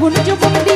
আগুন যুবক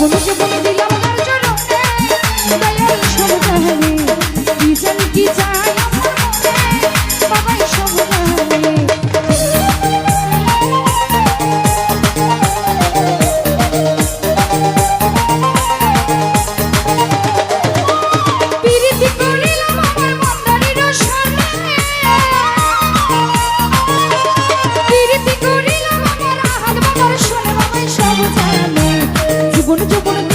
জীবন জীবন দিলাম জীবন জীবন